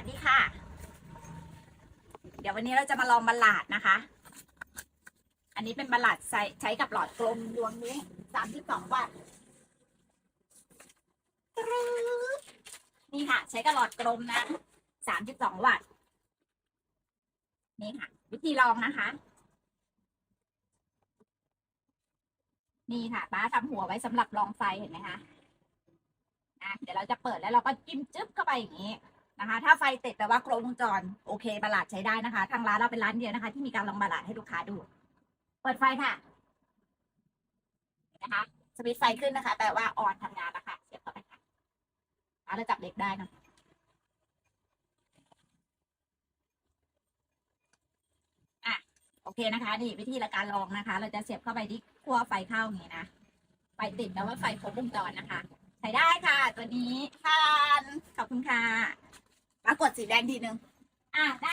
วัสดีค่ะ เดี๋ยววันนี้เราจะมาลองบัลลาดนะคะ อันนี้เป็นบัลลาดใช้ใช้กับหลอดกลมดวงนี้สามสิบสองวัตต์นี่ค่ะ ใช้กับหลอดกลมนะสามสิบสองวัตต์ นี่ค่ะ วิธีลองนะคะ นี่ค่ะป้าทำหัวไว้สำหรับลองไฟเห็นไหมคะอะเดี๋ยวเราจะเปิดแล้วเราก็จิ้มจึ๊บเข้าไปอย่างนี้ นะคะ ถ้าไฟติดแปลว่าครบวงจรโอเคบัลลาดใช้ได้นะคะ ทางร้านเราเป็นร้านเดียวนะคะ ที่มีการลองบัลลาดให้ลูกค้าดู เปิดไฟค่ะนะคะสวิตช์ไฟขึ้นนะคะ แปลว่าออนทำงานแล้วค่ะเสียบเข้าไปค่ะอะเราจับเด็กได้นะอะโอเคนะคะ นี่วิธีการลองนะคะ เราจะเสียบเข้าไปที่ขั้วไฟเข้าอย่างนี้นะไฟติดแปลว่าไฟครบวงจรนะคะ ใช้ได้ค่ะ ตัวนี้ผ่านขอบคุณค่ะ ปรากฏสีแดงทีนึง อะได้